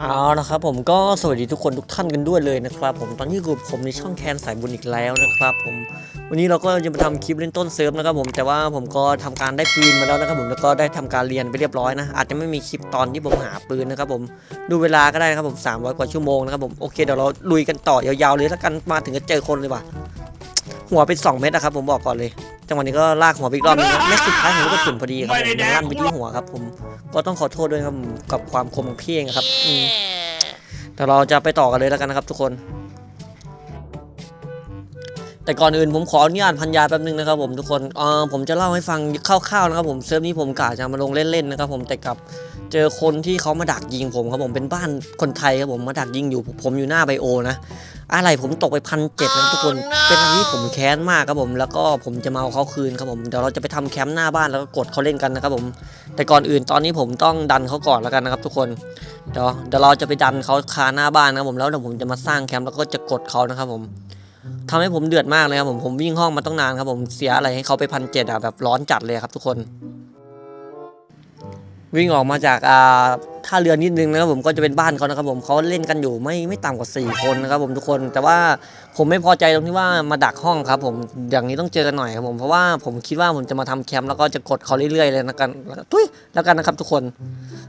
เอาละครับผมก็สวัสดีทุกคนทุกท่านกันด้วยเลยนะครับ ผมตอนนี้อยู่กับผมในช่องแคนสายบุญอีกแล้วนะครับ ผมวันนี้เราก็จะมาทำคลิปเล่นต้นเซิร์ฟนะครับผมแต่ว่าผมก็ทำการได้ปืนมาแล้วนะครับผมแล้วก็ได้ทำการเรียนไปเรียบร้อยนะอาจจะไม่มีคลิปตอนที่ผมหาปืนนะครับผมดูเวลาก็ได้นะครับผม300กว่าชั่วโมงนะครับผมโอเคเดี๋ยวเราลุยกันต่อยาวๆเลยแล้วกันมาถึงก็เจอคนเลยว่ะหัวเป็น2เม็ดนะครับผมบอกก่อนเลย จังหวะนี้ก็ลากหัวไปอีกรอบนึงนะแม็กสุดท้ายผมก็กระสุนพอดีครับผมมันลั่นไปที่หัวครับ ผมก็ต้องขอโทษด้วยครับผมกับความคมของพี่เองครับอืมแต่เราจะไปต่อกันเลยแล้วกันนะครับ ทุกคน แต่ก่อนอื่นผมขออนุญาตพันยาแป๊บนึงนะครับผมทุกคนเออผมจะเล่าให้ฟังคร่าวๆนะครับผมเซิร์ฟนี้ผมกะจะมาลงเล่นๆนะครับผมแต่กลับ เจอคนที่เขามาดักยิงผมครับผมเป็นบ้านคนไทยครับผมมาดักยิงอยู่ผมอยู่หน้าไบโอนะอะไรผมตกไปพันเจ็ดนะทุกคน เป็นอะไรที่ผมแค้นมากครับผม แล้วก็ผมจะมาเอาเขาคืนครับผมเดี๋ยวเราจะไปทำแคมป์หน้าบ้านแล้วก็กดเขาเล่นกันนะครับผม แต่ก่อนอื่นตอนนี้ผมต้องดันเขาก่อนแล้วกันนะครับ ทุกคนเดี๋ยวเดี๋ยวเราจะไปดันเขาคาหน้าบ้านนะครับผมแล้วเดี๋ยวผมจะมาสร้างแคมป์แล้วก็จะกดเขานะครับผมทำให้ผมเดือดมากเลยครับผมผมวิ่งห้องมาต้องนานครับผมเสียอะไรให้เขาไปพันเจ็ดอะแบบร้อนจัดเลยครับทุกคน วิ่งออกมาจากอ่าท่าเรือนิดนึงนะครับผมก็จะเป็นบ้านเขานะครับผมเขาเล่นกันอยู่ไม่ไม่ต่ำกว่า 4 คนนะครับผมทุกคน แต่ว่าผมไม่พอใจตรงที่ว่ามาดักห้องครับผมอย่างนี้ต้องเจอกันหน่อยครับผมเพราะว่าผมคิดว่าผมจะมาทำแคมป์แล้วก็จะกดเขาเรื่อยๆเลยนะกันทุยแล้วกันนะครับทุกคน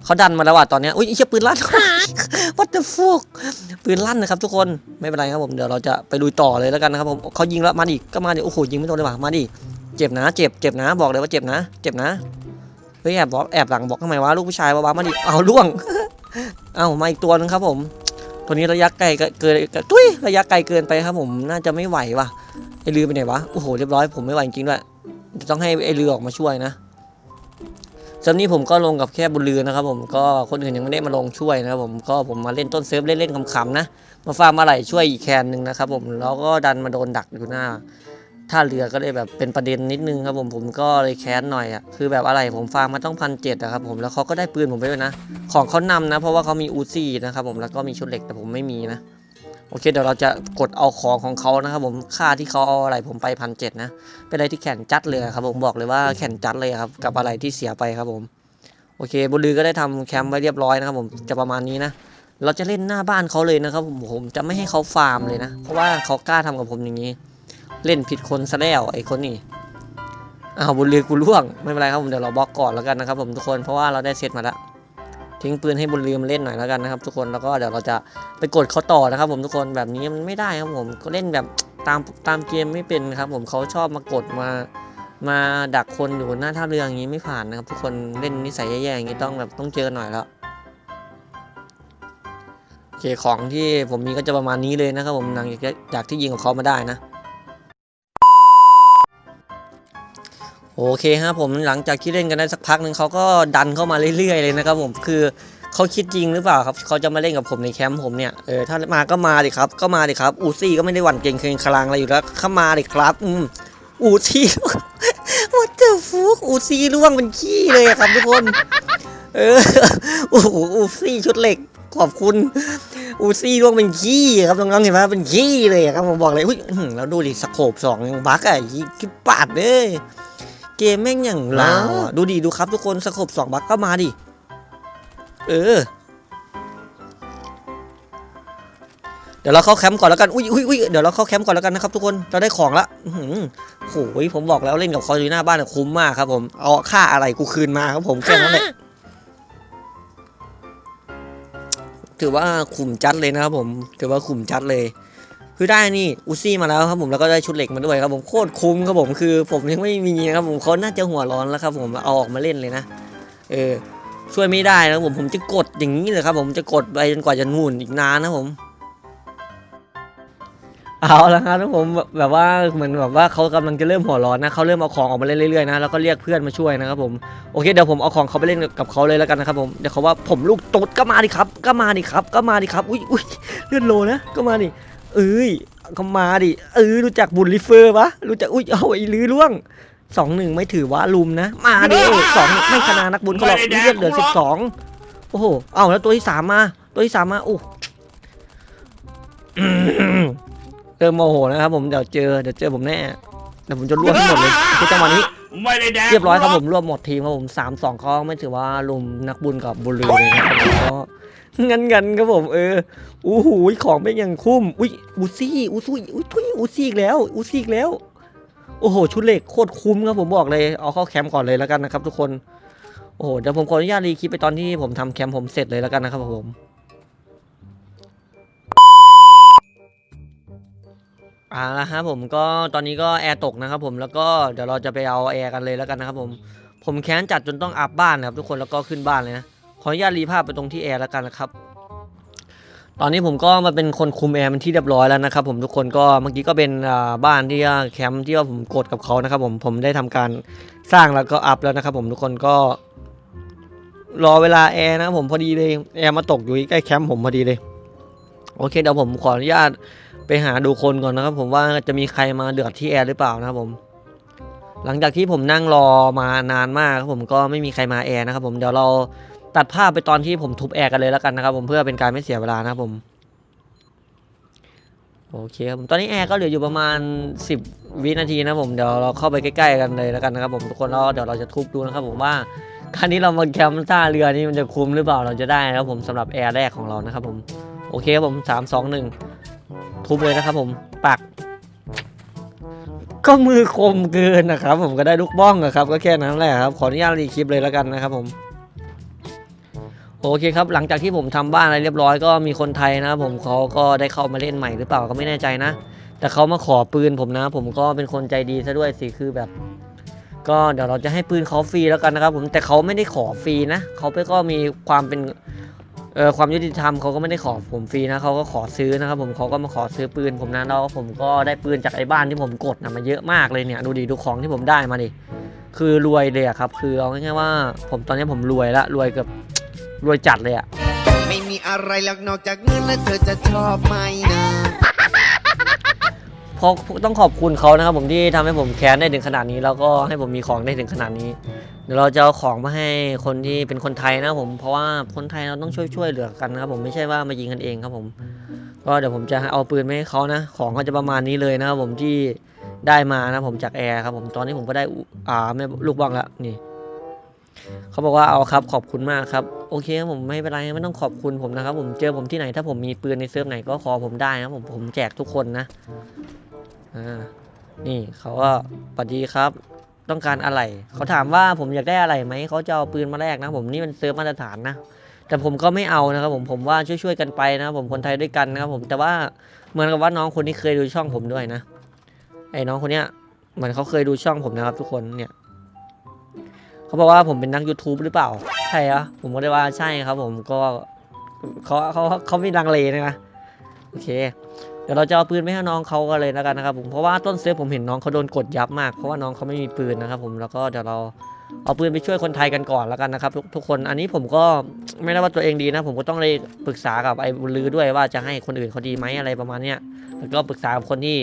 เขาดันมาแล้วว่ะตอนนี้อุ้ยไอเชี่ยปืนลั่น What the fuck ปืนลั่นนะครับทุกคนไม่เป็นไรครับผมเดี๋ยวเราจะไปลุยต่อเลยแล้วกันนะครับผมเขายิงแล้วมาดิก็มาดิโอ้โหยิงไม่โดนเลยว่ะมาดิเจ็บนะเจ็บเจ็บนะบอกเลยว่าเจ็บนะ เจ็บนะ เฮ้ยแอบบอกแอบหลังบอกทำไมวะลูกผู้ชายบ้าๆมาดิเอาล่วง เอามาอีกตัวนึงครับผม ตัวนี้ระยะไกลเกินตุ้ยระยะไกลเกินไปครับ ผมน่าจะไม่ไหวว่ะไอเรือไปไหนวะโอ้โหเรียบร้อยผมไม่ไหวจริงด้วยจะต้องให้ไอเรือออกมาช่วยนะสำนี้ผมก็ลงกับแค่บนเรือนะครับ ผมก็คนอื่นยังไม่ได้มาลงช่วยนะครับผมก็ผมมาเล่นต้นเซิร์ฟเล่นๆขำๆนะมาฟาร์มอะไรช่วยอีกแคนหนึ่งนะครับผมแล้วก็ดันมาโดนดักอยู่หน้า ท่าเรือก็เลยแบบเป็นประเด็นนิดนึงครับผมผมก็เลยแค้นหน่อยอะคือแบบอะไรผมฟาร์มมาต้องพันเจ็ดอะครับผมแล้วเขาก็ได้ปืนผมไปด้วยนะ ของเขานำนะ เพราะว่าเขามีอูซี่นะครับผมแล้วก็มีชุดเหล็กแต่ผมไม่มีนะโอเคเดี๋ยวเราจะกดเอาของของเขานะครับผมค่าที่เขาเอาอะไรผมไปพันเจ็ดนะ เป็นอะไรที่แข่งจัดเลยครับผมบอกเลยว่าแข่งจัดเลยครับกับอะไรที่เสียไปครับผมโอเคบุรีก็ได้ทำแคมป์ไว้เรียบร้อยนะครับผมจะประมาณนี้นะเราจะเล่นหน้าบ้านเขาเลยนะครับผมผมจะไม่ให้เขาฟาร์มเลยนะ เพราะว่าเขากล้าทำกับผมอย่างนี้ เล่นผิดคนซะแล้วไอ้คนนี้อ้าวบุญเรือกูล่วงไม่เป็นไรครับผมเดี๋ยวเราบล็อกก่อนแล้วกันนะครับผมทุกคนเพราะว่าเราได้เซตมาแล้วทิ้งปืนให้บุญเรือมันเล่นหน่อยแล้วกันนะครับทุกคนแล้วก็เดี๋ยวเราจะไปกดเขาต่อนะครับ ผมทุกคนแบบนี้มันไม่ได้ครับผมก็เล่นแบบตามตามเกมไม่เป็นครับ ผมเขาชอบมากดมามาดักคนอยู่หน้าท่าเรืออย่างนี้ไม่ผ่านนะครับ ทุกคนเล่นนิสัยแย่ๆอย่างนี้ต้องแบบต้องเจอหน่อยแล้วโอเคของที่ผมมีก็จะประมาณนี้เลยนะครับผมหลังจากจากที่ยิงของเขามาได้นะ โอเคครับผมหลังจากที่เล่นกันได้สักพักหนึ่งเขาก็ดันเข้ามาเรื่อยๆเลยนะครับผมคือเขาคิดจริงหรือเปล่าครับเขาจะมาเล่นกับผมในแคมป์ผมเนี่ยเออถ้ามาก็มาดิครับก็มาดิครับอูซี่ก็ไม่ได้หวั่นเกรงเคืองคลางอะไรอยู่แล้วเข้ามาดิครับอืมอูซี่ what the fuck อูซี่ล่วงเป็นขี้เลยครับทุกคน เออโอ้โหอูซี่ชุดเหล็กขอบคุณอูซี่ล่วงเป็นขี้ครับน้องๆเห็นไหมเป็นขี้เลยครับผมบอกเลยอุ้ยแล้วดูดิสโคปสองยังบักอะยี่คิดปาดเลย เกมแม่งอย่างลาวอะดูดิดูครับทุกคนสกบสองบัคก็มาดิ เออ เดี๋ยวเราเข้าแคมป์ก่อนแล้วกัน อุ้ยอุ้ยอุ้ยเดี๋ยวเราเข้าแคมป์ก่อนแล้วกันนะครับทุกคน เราได้ของละอื้อหือโอ้ยผมบอกแล้วเล่นกับเขาอยู่หน้าบ้านอะคุ้มมากครับผม เอาค่าอะไรกูคืนมาครับผมแค่นั้นแหละ ถือว่าขุมจัดเลยนะครับผม ถือว่าขุมจัดเลย คือได้นี่อุซี่มาแล้วครับผมแล้วก็ได้ชุดเหล็กมาด้วยครับผมโคตรคุ้มครับผมคือ ผมยังไม่มีนะครับผมเขาน่าจะหัวร้อนแล้วครับผมเอาออกมาเล่นเลยนะเออช่วยไม่ได้นะผมผมจะกดอย่างนี้เลยครับ ผมจะกดไปจนกว่าจะนู่นอีกนานนะผม เอาละครับทุกผมแบบว่าเหมือนแบบว่าเขากำลังจะเริ่มหัวร้อนนะเขาเริ่มเอาของออกมาเล่นเรื่อยๆนะแล้วก็เรียกเพื่อนมาช่วยนะครับผมโอเคเดี๋ยวผมเอาของเขาไปเล่นกับเขาเลยแล้วกันนะครับผมเดี๋ยวเขาว่าผมลูกตุ๊ดก็มาดิครับ ก็มาดิครับ ก็มาดิครับ อุ้ยอุ้ยเลื่อดโลนะก็มาดิ เอ้ยก็มาดิเออรู้จักบุญลิเฟอร์ปะรู้จักอุ้ยเอาไอ้ลือล่วงสองหนึ่งไม่ถือว่าลุมนะ มาดิสองไม่ชนะนักบุญเขาหรอกเลือดเหลือสิบสองโอ้โหเอาแล้วตัวที่สามมา ตัวที่สามมาโอ้อืมเริ่มโมโหนะครับผมเดี๋ยวเจอเดี๋ยวเจอผมแน่เดี๋ยวผมจะรวบให้หมดเลยคือจังหวะนี้ไม่ได้แดกเรียบร้อยครับผมรวบหมดทีมครับผมสามสองเขาไม่ถือว่าลุมนักบุญกับบุญลือเลยนะครับผมก็ งันงันครับผมเอออู้หูของเป็นอย่างคุ้มอุ้ยอูซี่อูซี่อุ้ยทุยอูซี่อีกแล้วอูซี่อีกแล้วโอ้โหชุดเหล็กโคตรคุ้มครับผมบอกเลยเอาเข้าแคมป์ก่อนเลยแล้วกันนะครับ ทุกคนโอ้โหเดี๋ยวผมขออนุญาตรีคลิปไปตอนที่ผมทำแคมป์ผมเสร็จเลยแล้วกันนะครับผมอ่าละครับผมก็ตอนนี้ก็แอร์ตกนะครับผมแล้วก็เดี๋ยวเราจะไปเอาแอร์กันเลยแล้วกันนะครับผมผมแค้นจัดจนต้องอัพบ้านนะครับทุกคนแล้วก็ขึ้นบ้านเลยนะ ขออนุญาตรีภาพไปตรงที่แอร์แล้วกันนะครับตอนนี้ผมก็มาเป็นคนคุมแอร์เป็นที่เรียบร้อยแล้วนะครับผมทุกคนก็เมื่อกี้ก็เป็นบ้านที่แคมป์ที่ว่าผมกดกับเขานะครับผมผมได้ทำการสร้างแล้วก็อัพแล้วนะครับผมทุกคนก็ รอเวลาแอร์นะครับผมพอดีเลยแอร์มาตกอยู่ใกล้แคมป์ผมพอดีเลย โอเคเดี๋ยวผมขออนุญาตไปหาดูคนก่อนนะครับ ผมว่าจะมีใครมาเดือดที่แอร์หรือเปล่านะครับผม หลังจากที่ผมนั่งรอมานานมากครับผมก็ไม่มีใครมาแอร์นะครับผมเดี๋ยวเรา ตัดภาพไปตอนที่ผมทุบแอร์กันเลยแล้วกันนะครับ ผมเพื่อเป็นการไม่เสียเวลานะครับผมโอเคครับผมตอนนี้แอร์ก็เหลืออยู่ประมาณ 10 วินาทีนะผมเดี๋ยวเราเข้าไปใกล้ ๆ กันเลยแล้วกันนะครับผมทุกคนแล้วเดี๋ยวเราจะทุบดูนะครับผมว่าคันนี้เรามาแคมป์ท่าเรือนี่มันจะคุ้มหรือเปล่าเราจะได้นะครับผมสำหรับแอร์แรกของเรานะครับผมโอเคครับผมสามสองหนึ่งทุบเลยนะครับผมปัก ก็มือคมเกินนะครับ ผมก็ได้ลูกบ้องอะครับ ก็แค่นั้นแหละครับขออนุญาตรีคลิปเลยแล้วกันนะครับผม โอเคครับหลังจากที่ผมทำบ้านอะไรเรียบร้อยก็มีคนไทยนะผมเขาก็ได้เข้ามาเล่นใหม่หรือเปล่าก็ไม่แน่ใจนะ แต่เขามาขอปืนผมนะ ผมก็เป็นคนใจดีซะด้วยสิคือแบบ ก็เดี๋ยวเราจะให้ปืนเขาฟรีแล้วกันนะครับ ผมแต่เขาไม่ได้ขอฟรีนะเขาไปก็มีความเป็นเอ่อความยุติธรรมเขาก็ไม่ได้ขอผมฟรีนะเขาก็ขอซื้อนะครับ ผมเขาก็มาขอซื้อปืนผมนะแล้วผมก็ได้ปืนจากไอ้บ้านที่ผมกดนะมาเยอะมากเลยเนี่ยดูดิดูของที่ผมได้มาดิคือรวยเลยครับ คือเอาง่ายๆว่า ผมตอนนี้ผมรวยละรวยเกือบ รวยจัดเลยอะไม่มีอะไรหรอกนอกจากเงินและเธอจะชอบไหมนะเพราะต้องขอบคุณเขานะครับผมที่ทำให้ผมแค้นได้ถึงขนาดนี้ แล้วก็ให้ผมมีของได้ถึงขนาดนี้ เดี๋ยวเราจะเอาของมาให้คนที่เป็นคนไทยนะครับผมเพราะว่าคนไทยเราต้องช่วยช่วยเหลือกันนะครับผมไม่ใช่ว่ามายิงกันเองครับผม ก็เดี๋ยวผมจะเอาปืนไปให้เขานะ ของก็จะประมาณนี้เลยนะครับผมที่ได้มานะผมจากแอร์ครับผมตอนนี้ผมก็ได้อุอ่าไม่ลูกบ้องแล้วนี่ เขาบอกว่าเอาครับขอบคุณมากครับโอเคครับผมไม่เป็นไรไม่ต้องขอบคุณผมนะครับ ผมเจอผมที่ไหนถ้าผมมีปืนในเซิร์ฟไหนก็ขอผมได้นะผมผมแจกทุกคนนะอ่านี่เขาก็สวัสดีครับ ต้องการอะไรเขาถามว่าผมอยากได้อะไรไหมเขาจะเอาปืนมาแลกนะผมนี่มันเซิร์ฟมาตรฐานนะแต่ผมก็ไม่เอานะครับผมผมว่าช่วยๆกันไปนะครับผมคนไทยด้วยกันนะครับผมแต่ว่าเหมือนกับว่าน้องคนนี้เคยดูช่องผมด้วยนะไอ้น้องคนเนี้ยเหมือนเขาเคยดูช่องผมนะครับ ทุกคนเนี่ย เขาบอกว่าผมเป็นนัก YouTube หรือเปล่า ใช่อะผมก็ได้ว่าใช่ครับผมก็เขาเขาเขาไม่ลังเลนะโอเค เดี๋ยวเราจะเอาปืนไปให้น้องเขากันเลยแล้วกันนะครับผมเพราะว่าต้นเซฟผมเห็นน้องเขาโดนกดยับมากเพราะว่าน้องเขาไม่มีปืนนะครับผมแล้วก็เดี๋ยวเราเอาปืนไปช่วยคนไทยกันก่อนแล้วกันนะครับทุกทุกคนอันนี้ผมก็ไม่ได้ว่าตัวเองดีนะ ผมก็ต้องเลยปรึกษากับไอ้บุญลือด้วยว่าจะให้คนอื่นเขาดีไหมอะไรประมาณเนี้ยแล้วก็ปรึกษากับคนที่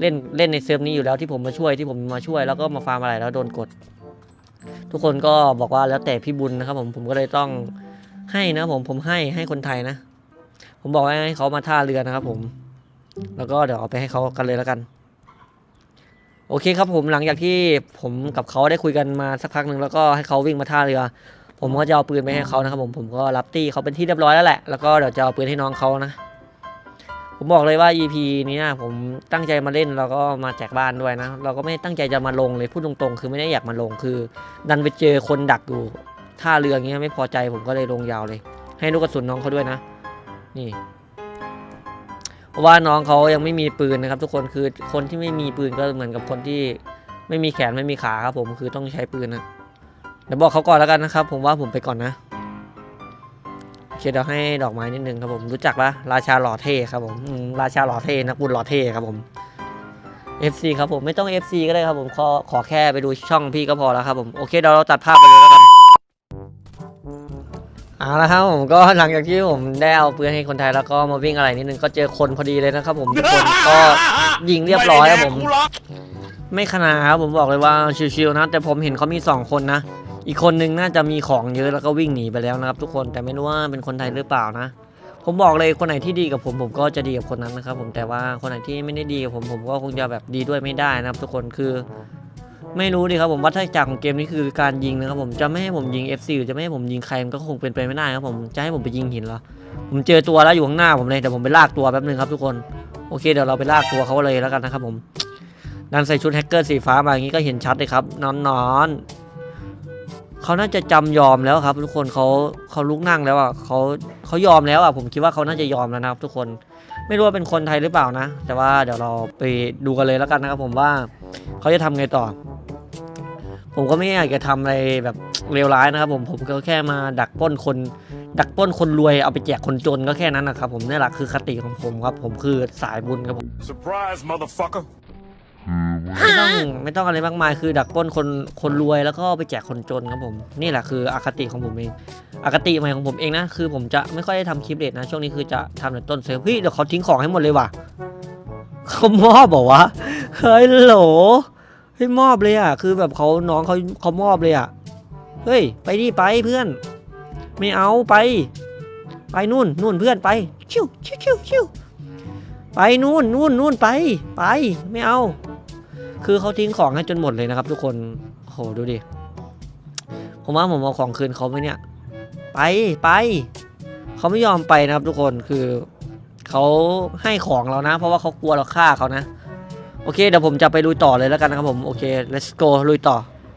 เล่นเล่นในเซิร์ฟนี้อยู่แล้วที่ผมมาช่วยที่ผมมาช่วยแล้วก็มาฟาร์มอะไรแล้วโดนกด ทุกคนก็บอกว่าแล้วแต่พี่บุญนะครับ ผมผมก็เลยต้องให้นะผมผมให้ให้คนไทยนะ ผมบอกว่าให้เขามาท่าเรือนะครับ ผม แล้วก็เดี๋ยวเอาไปให้เขากันเลยแล้วกัน โอเคครับผมหลังจากที่ผมกับเขาได้คุยกันมาสักพักหนึ่งแล้วก็ให้เขาวิ่งมาท่าเรือ ผมก็จะเอาปืนไปให้เขานะครับ ผมผมก็รับตี้เขาเป็นที่เรียบร้อยแล้วแหละแล้วก็เดี๋ยวจะเอาปืนให้น้องเขานะ ผมบอกเลยว่า EP นี้นะผมตั้งใจมาเล่นแล้วก็มาแจกบ้านด้วยนะ เราก็ไม่ตั้งใจจะมาลงเลยพูดตรงๆ คือไม่ได้อยากมาลงคือ ดันไปเจอคนดักอยู่ท่าเรืออย่างเงี้ยไม่พอใจผมก็เลยลงยาวเลย ให้ลูกกระสุนน้องเขาด้วยนะ นี่เพราะว่าน้องเขายังไม่มีปืนนะครับ ทุกคนคือคนที่ไม่มีปืนก็เหมือนกับคนที่ไม่มีแขนไม่มีขาครับผมคือต้องใช้ปืนนะเดี๋ยวบอกเขาก่อนแล้วกันนะครับ ผมว่าผมไปก่อนนะ เคเดี๋ยวให้ดอกไม้นิดนึงครับผมรู้จักปะราชาหล่อเท่ครับผมอืมราชาหล่อเท่นักบุญหล่อเท่ครับผม FC ครับผมไม่ต้อง FC ก็ได้ครับผมขอขอแค่ไปดูช่องพี่ก็พอแล้วครับผมโอเคเดี๋ยวเราตัดภาพไปเลยแล้วกัน เอาละครับผมก็หลังจากที่ผมได้เอาปืนให้คนไทยแล้วก็มาวิ่งอะไรนิดนึงก็เจอคนพอดีเลยนะครับผมทุกคนก็ยิงเรียบร้อยครับผม ไม่ขนาดครับผมบอกเลยว่าชิวๆนะ แต่ผมเห็นเขามีสองคนนะ อีกคนนึงน่าจะมีของเยอะแล้วก็วิ่งหนีไปแล้วนะครับทุกคนแต่ไม่รู้ว่าเป็นคนไทยหรือเปล่านะ ผมบอกเลยคนไหนที่ดีกับผมผมก็จะดีกับคนนั้นนะครับผมแต่ว่าคนไหนที่ไม่ได้ดีกับผมผมก็คงจะแบบดีด้วยไม่ได้นะครับ ทุกคนคือ ไม่รู้ดิครับผมวัฏจักรของเกมนี้คือการยิงนะครับผมจะไม่ให้ผมยิง FC หรือจะไม่ให้ผมยิงใครมันก็คงเป็นไปไม่ได้ครับผมจะให้ผมไปยิงหินเหรอผมเจอตัวแล้วอยู่ข้างหน้าผมเลยเดี๋ยวผมไปลากตัวแป๊บนึงครับทุกคนโอเคเดี๋ยวเราไปลากตัวเขาเลยแล้วกันนะครับผมดันใส่ชุดแฮกเกอร์สีฟ้ามาอย่างนี้ก็เห็นชัดเลยครับนอนนอนๆเขาน่าจะจำยอมแล้วครับ ทุกคนเขาเขาลุกนั่งแล้วอะเขาเขายอมแล้วอะผมคิดว่าเขาน่าจะยอมแล้วนะครับ ทุกคนไม่รู้ว่าเป็นคนไทยหรือเปล่านะ แต่ว่าเดี๋ยวเราไปดูกันเลยแล้วกันนะครับผมว่าเขาจะทำไงต่อ ผมก็ไม่อยากจะทำอะไรแบบเลวร้ายนะครับ ผมผมก็แค่มาดักปล้นคน ดักปล้นคนรวยเอาไปแจกคนจนก็แค่นั้นนะครับ ผมนี่แหละคือคติของผมครับ ผมคือสายบุญครับผม Surprise, motherfucker. ไม่ต้องไม่ต้องอะไรมากมายคือดักปล้นคนคนรวยแล้วก็ไปแจกคนจนครับผม นี่แหละคืออคติของผมเองอคติใหม่ของผมเองนะคือผมจะไม่ค่อยได้ทำคลิปเด็ดนะ ช่วงนี้คือจะทำแต่ต้นเซลล์เฮ้ยเดี๋ยวเขาทิ้งของให้หมดเลยว่ะเขามอบบอกวะเฮ้ยโหลเฮ้ยมอบเลยอะ คือแบบเขาน้องเขาเขามอบเลยอะ เฮ้ย ไปดิไปเพื่อน ไม่เอาไป ไปนู่นนู่นเพื่อนไป ชิวชิวชิวชิวไปนู่นนู่นนู่นไป ไปไม่เอา คือเขาทิ้งของให้จนหมดเลยนะครับ ทุกคนโหดูดิ ผมว่าผมเอาของคืนเขาไหมเนี่ย ไปไป เขาไม่ยอมไปนะครับทุกคนคือเขาให้ของเรานะ เพราะว่าเขากลัวเราฆ่าเขานะ โอเคเดี๋ยวผมจะไปลุยต่อเลยแล้วกันนะครับผม โอเค let's go ลุยต่อ